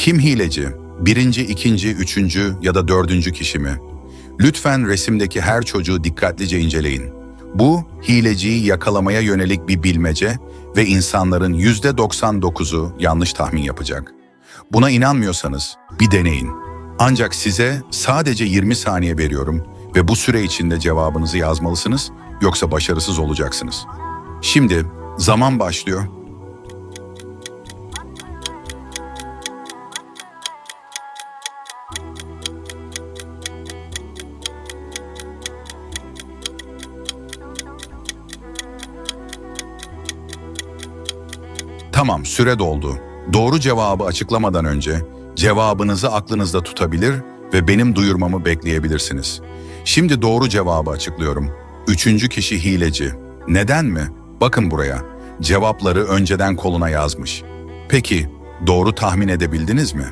Kim hileci? Birinci, ikinci, üçüncü ya da dördüncü kişi mi? Lütfen resimdeki her çocuğu dikkatlice inceleyin. Bu, hileciyi yakalamaya yönelik bir bilmece ve insanların yüzde 99'u yanlış tahmin yapacak. Buna inanmıyorsanız bir deneyin. Ancak size sadece 20 saniye veriyorum ve bu süre içinde cevabınızı yazmalısınız yoksa başarısız olacaksınız. Şimdi zaman başlıyor. Tamam, süre doldu. Doğru cevabı açıklamadan önce cevabınızı aklınızda tutabilir ve benim duyurmamı bekleyebilirsiniz. Şimdi doğru cevabı açıklıyorum. Üçüncü kişi hileci. Neden mi? Bakın buraya. Cevapları önceden koluna yazmış. Peki, doğru tahmin edebildiniz mi?